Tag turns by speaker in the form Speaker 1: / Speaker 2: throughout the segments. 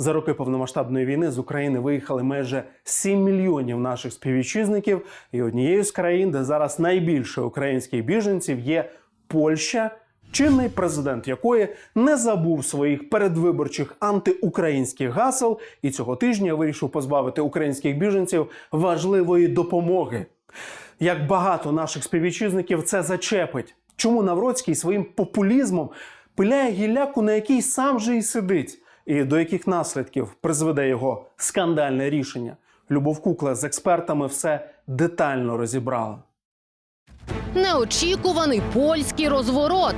Speaker 1: За роки повномасштабної війни з України виїхали майже 7 мільйонів наших співвітчизників. І однією з країн, де зараз найбільше українських біженців, є Польща, чинний президент якої не забув своїх передвиборчих антиукраїнських гасел і цього тижня вирішив позбавити українських біженців важливої допомоги. Як багато наших співвітчизників це зачепить. Чому Навроцький своїм популізмом пиляє гілляку, на якій сам же і сидить, і до яких наслідків призведе його скандальне рішення? Любов Кукла з експертами все детально розібрала.
Speaker 2: Неочікуваний польський розворот,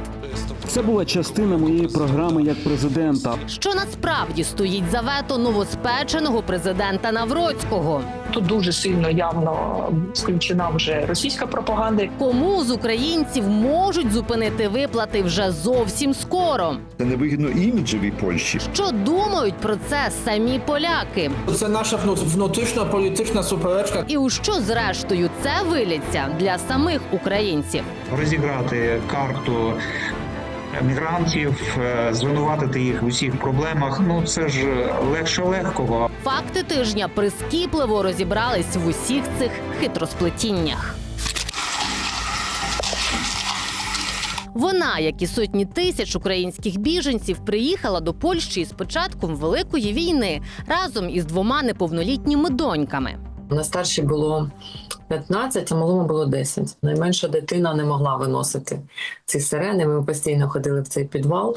Speaker 3: Це була частина моєї програми як президента.
Speaker 2: що насправді стоїть за вето новоспеченого президента Навроцького.
Speaker 4: Тут дуже сильно явно включена вже російська пропаганда.
Speaker 2: Кому з українців можуть зупинити виплати вже зовсім скоро?
Speaker 5: Це невигідно іміджеві Польщі.
Speaker 2: Що думають про це самі поляки?
Speaker 6: Це наша вну- внутрішня політична суперечка.
Speaker 2: І у що зрештою це виліться для самих українців?
Speaker 7: розіграти карту мігрантів, е, звинуватити їх в усіх проблемах. Ну це ж легше легкого.
Speaker 2: Факти тижня прискіпливо розібрались в усіх цих хитросплетіннях. Вона, як і сотні тисяч українських біженців, приїхала до Польщі з початком Великої війни разом із двома неповнолітніми доньками.
Speaker 8: На старшій було 15, а малому було 10. Найменша дитина не могла виносити ці сирени. Ми постійно ходили в цей підвал,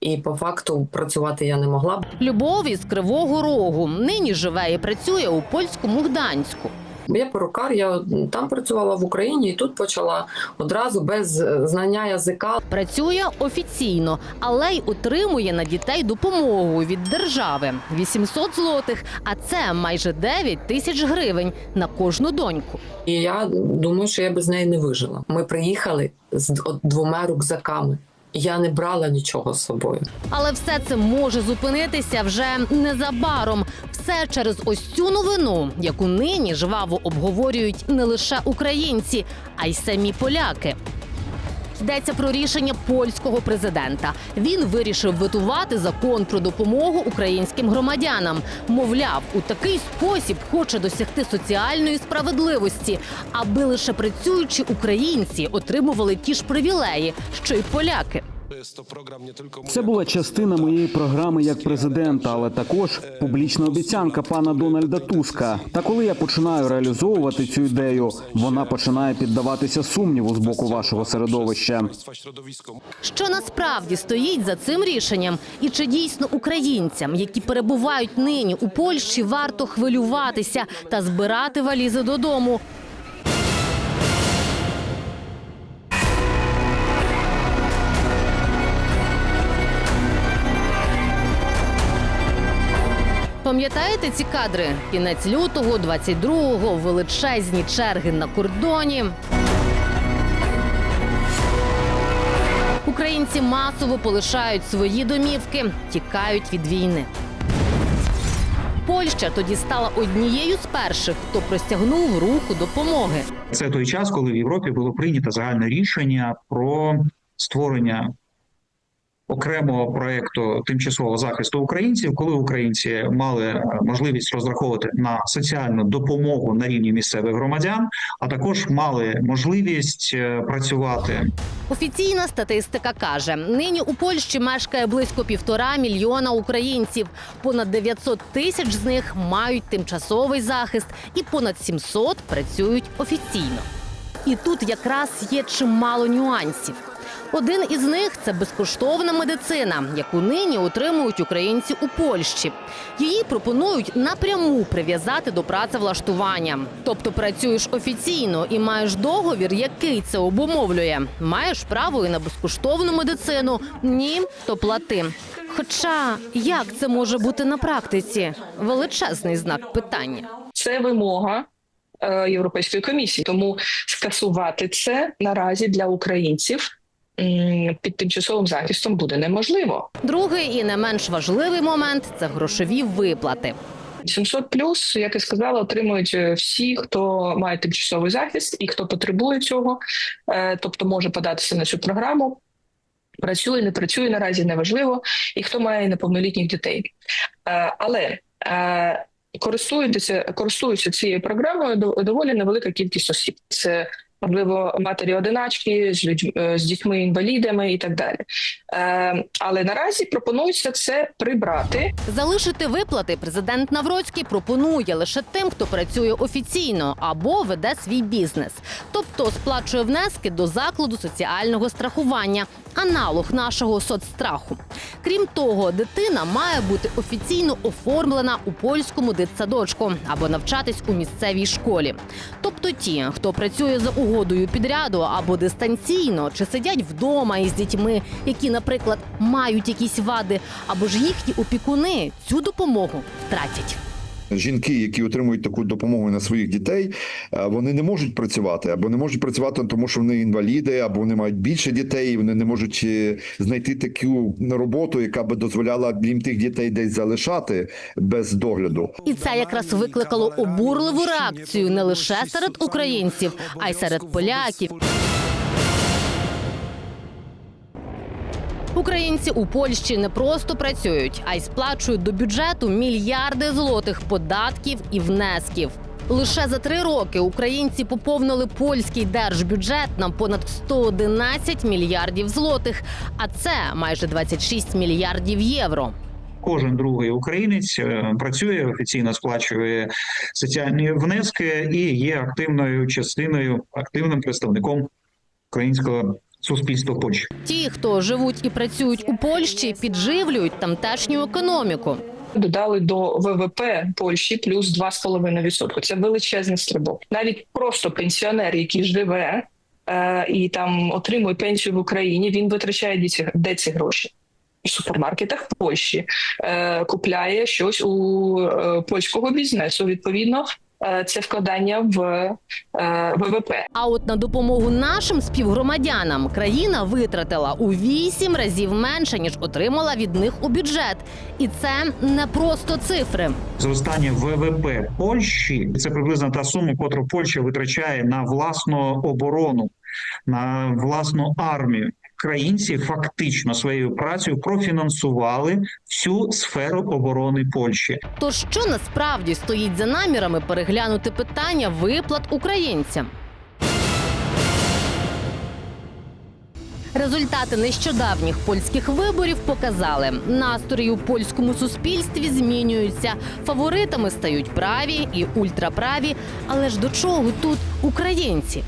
Speaker 8: і по факту працювати я не могла.
Speaker 2: Любов із Кривого Рогу нині живе і працює у польському Гданську.
Speaker 8: Я перукар, я там працювала в Україні і тут почала одразу без знання язика.
Speaker 2: Працює офіційно, але й отримує на дітей допомогу від держави 800 злотих, а це майже 9 тисяч гривень на кожну доньку.
Speaker 8: І я думаю, що я без неї не вижила. Ми приїхали з двома рюкзаками. Я не брала нічого з собою.
Speaker 2: Але все це може зупинитися вже незабаром. Все через ось цю новину, яку нині жваво обговорюють не лише українці, а й самі поляки. Йдеться про рішення польського президента. Він вирішив витувати закон про допомогу українським громадянам. Мовляв, у такий спосіб хоче досягти соціальної справедливості, аби лише працюючі українці отримували ті ж привілеї, що й поляки.
Speaker 3: Це була частина моєї програми як президента, але також публічна обіцянка пана Дональда Туска. Та коли я починаю реалізовувати цю ідею, вона починає піддаватися сумніву з боку вашого середовища.
Speaker 2: Що насправді стоїть за цим рішенням, і чи дійсно українцям, які перебувають нині у Польщі, варто хвилюватися та збирати валізи додому? Пам'ятаєте ці кадри? Кінець лютого, 22-го, величезні черги на кордоні. Українці масово полишають свої домівки, тікають від війни. Польща тоді стала однією з перших, хто простягнув руку допомоги.
Speaker 7: Це той час, коли в Європі було прийнято загальне рішення про створення окремого проекту тимчасового захисту українців, коли українці мали е, можливість розраховувати на соціальну допомогу на рівні місцевих громадян, а також мали можливість е, працювати
Speaker 2: Офіційна статистика каже: нині у Польщі мешкає близько півтора мільйона українців. Понад 900 тисяч з них мають тимчасовий захист, і понад 700 працюють офіційно. І тут якраз є чимало нюансів. Один із них це безкоштовна медицина, яку нині отримують українці у Польщі. Її пропонують напряму прив'язати до працевлаштування. Тобто працюєш офіційно і маєш договір, який це обумовлює. Маєш право і на безкоштовну медицину. Ні, то плати. Хоча як це може бути на практиці? Величезний знак питання.
Speaker 4: Це вимога е, Європейської комісії. Тому скасувати це наразі для українців під тимчасовим захистом буде неможливо.
Speaker 2: Другий і не менш важливий момент це грошові виплати.
Speaker 4: 700 плюс, як я сказала, отримують е, всі, хто має тимчасовий захист і хто потребує цього, е, тобто може податися на цю програму. працює, не працює наразі, неважливо, і хто має неповнолітніх дітей. Е, Але користуються, користуються цією програмою до- доволі невелика кількість осіб. Це можливо матері одиначки з людь, е, з дітьми інвалідами і так далі. Е, Але наразі пропонується це прибрати.
Speaker 2: Залишити виплати президент Навроцький пропонує лише тим, хто працює офіційно або веде свій бізнес, тобто сплачує внески до закладу соціального страхування, аналог нашого соцстраху. Крім того, дитина має бути офіційно оформлена у польському дитсадочку або навчатись у місцевій школі. Тобто ті, хто працює за угодою підряду або дистанційно, чи сидять вдома із дітьми, які, наприклад, мають якісь вади, або ж їхні опікуни цю допомогу втратять.
Speaker 5: Жінки, які отримують таку допомогу на своїх дітей, е, вони не можуть працювати або не можуть працювати, тому що вони інваліди, або вони мають більше дітей. і Вони не можуть е, знайти таку роботу, яка би дозволяла їм тих дітей десь залишати без догляду.
Speaker 2: І це якраз викликало обурливу реакцію не лише серед українців, а й серед поляків. Українці у Польщі не просто працюють, а й сплачують до бюджету мільярди злотих податків і внесків. Лише за три роки українці поповнили польський держбюджет на понад 111 мільярдів злотих, а це майже 26 мільярдів євро.
Speaker 7: Кожен другий українець е, працює офіційно сплачує соціальні внески і є активною частиною, активним представником українського суспільства Польщі.
Speaker 2: Ті, хто живуть і працюють у Польщі, підживлюють тамтешню економіку.
Speaker 4: Додали до ВВП Польщі плюс 2,5%. Це величезний стрибок. Навіть просто пенсіонер, який живе е, і там отримує пенсію в Україні, він витрачає де ці, де ці гроші. В супермаркетах Польщі е, купляє щось у е, польського бізнесу. Відповідно, це вкладання в е, ВВП.
Speaker 2: А от на допомогу нашим співгромадянам країна витратила у вісім разів менше ніж отримала від них у бюджет, і це не просто цифри.
Speaker 7: Зростання ВВП Польщі це приблизно та сума, котру Польща витрачає на власну оборону, на власну армію. Українці фактично своєю працею профінансували всю сферу оборони Польщі.
Speaker 2: То що насправді стоїть за намірами переглянути питання виплат українцям? Результати нещодавніх польських виборів показали, настрої у польському суспільстві змінюються. Фаворитами стають праві і ультраправі. Але ж до чого тут українці?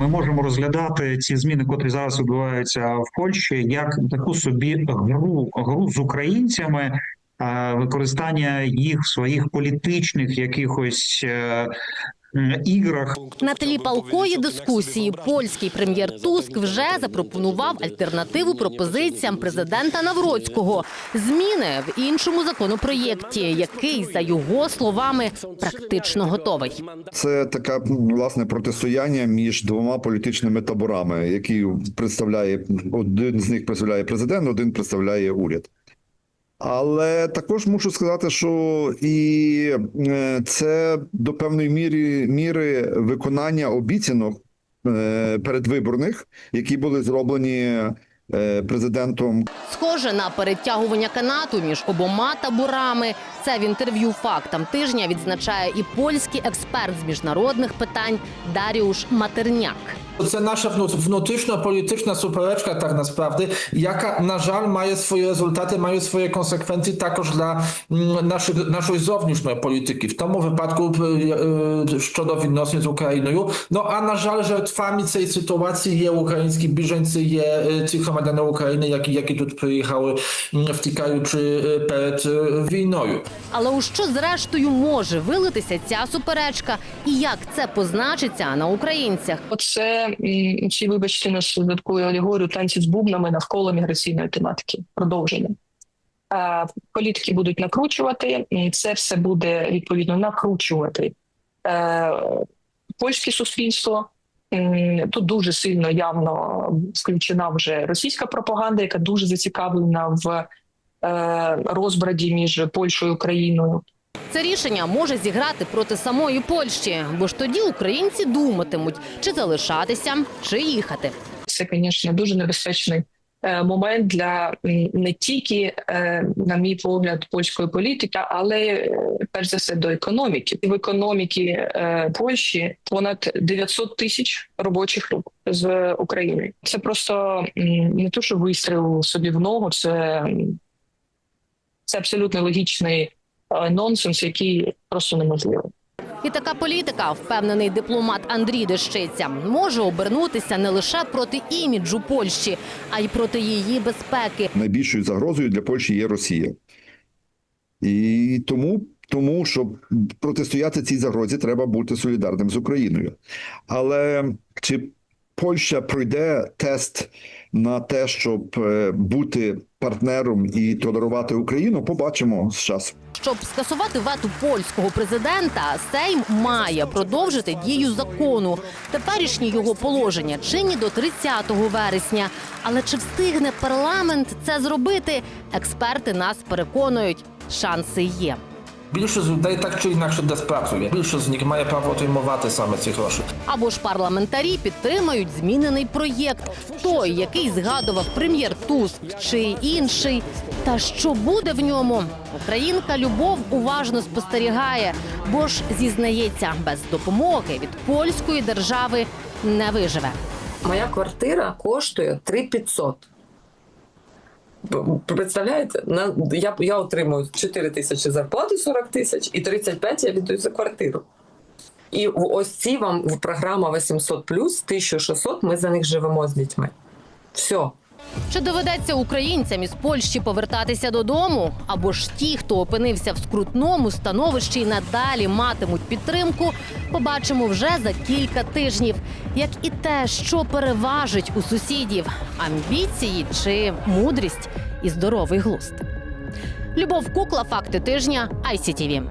Speaker 7: Ми можемо розглядати ці зміни, котрі зараз відбуваються в Польщі, як таку собі гру, гру з українцями, е, використання їх в своїх політичних якихось е, іграх.
Speaker 2: На тлі палкої дискусії польський прем'єр Туск вже запропонував альтернативу пропозиціям президента Навроцького зміни в іншому законопроєкті, який за його словами практично готовий.
Speaker 5: Це таке власне протистояння між двома політичними таборами, які представляє один з них представляє президент, один представляє уряд. Але також мушу сказати, що і е, це до певної міри, міри виконання обіцянок е, передвиборних, які були зроблені е, президентом
Speaker 2: Схоже на перетягування канату між обома таборами. Це в інтерв'ю фактам тижня відзначає і польський експерт з міжнародних питань Даріуш Матерняк.
Speaker 6: Це наша вну- внутрішньополітична суперечка, так насправді, яка, на жаль, має свої результати, має свої konsekwencje також dla mm, naszych, naszej zownisznej polityki. W тому випадку е, е, щодо відносин з Україною. Ну, а на жаль, жертвами цієї ситуації є українські біженці, є е, ті громадяни України, які, які тут приїхали, втікаючи перед війною.
Speaker 2: Але у що зрештою може вилитися ця суперечка, і як це позначиться на українцях?
Speaker 4: Оце м, ці, вибачте, нас додаткові алегорію танці з бубнами навколо міграційної тематики. Продовження. Політики будуть накручувати, і це все буде відповідно накручувати е, польське суспільство. Тут дуже сильно явно включена вже російська пропаганда, яка дуже зацікавлена в е, розбраді між Польщею і Україною.
Speaker 2: Це рішення може зіграти проти самої Польщі, бо ж тоді українці думатимуть, чи залишатися, чи їхати.
Speaker 4: Це, звісно, дуже небезпечний е, момент для не тільки, е, на мій погляд, польської політики, але е, перш за все до економіки. В економіки е, Польщі понад 900 тисяч робочих рук з України. Це просто не то, що вистріл собі в ногу, це, це абсолютно логічний нонсенс, який просто неможливий.
Speaker 2: І така політика, впевнений дипломат Андрій Дещиця, може обернутися не лише проти іміджу Польщі, а й проти її безпеки.
Speaker 5: найбільшою загрозою для Польщі є Росія. І тому, тому щоб протистояти цій загрозі, треба бути солідарним з Україною. Але чи Польща пройде тест на те, щоб е, бути партнером і толерувати Україну, побачимо з часом.
Speaker 2: Щоб скасувати вето польського президента, Сейм має продовжити дію закону. Теперішні його положення чинні до 30 вересня. Але чи встигне парламент це зробити? Експерти нас переконують, шанси є.
Speaker 6: Більшість людей так чи інакше десь працює. Більшість з них має право отримувати саме ці гроші.
Speaker 2: Або ж парламентарі підтримають змінений проєкт, той, який згадував прем'єр Туск чи інший. Та що буде в ньому? Українка Любов уважно спостерігає, бо ж зізнається, без допомоги від польської держави не виживе.
Speaker 8: Моя квартира коштує 3500. Представляєте, на я, я отримую 4 тисячі зарплати, 40 тисяч, і 35 я віддаю за квартиру. І ось ці вам програма 800 1600, ми за них живемо з дітьми. Все.
Speaker 2: Чи доведеться українцям із Польщі повертатися додому? Або ж ті, хто опинився в скрутному становищі і надалі матимуть підтримку, побачимо вже за кілька тижнів. Як і те, що переважить у сусідів амбіції чи мудрість і здоровий глузд. Любов Кукла, факти тижня, ICTV.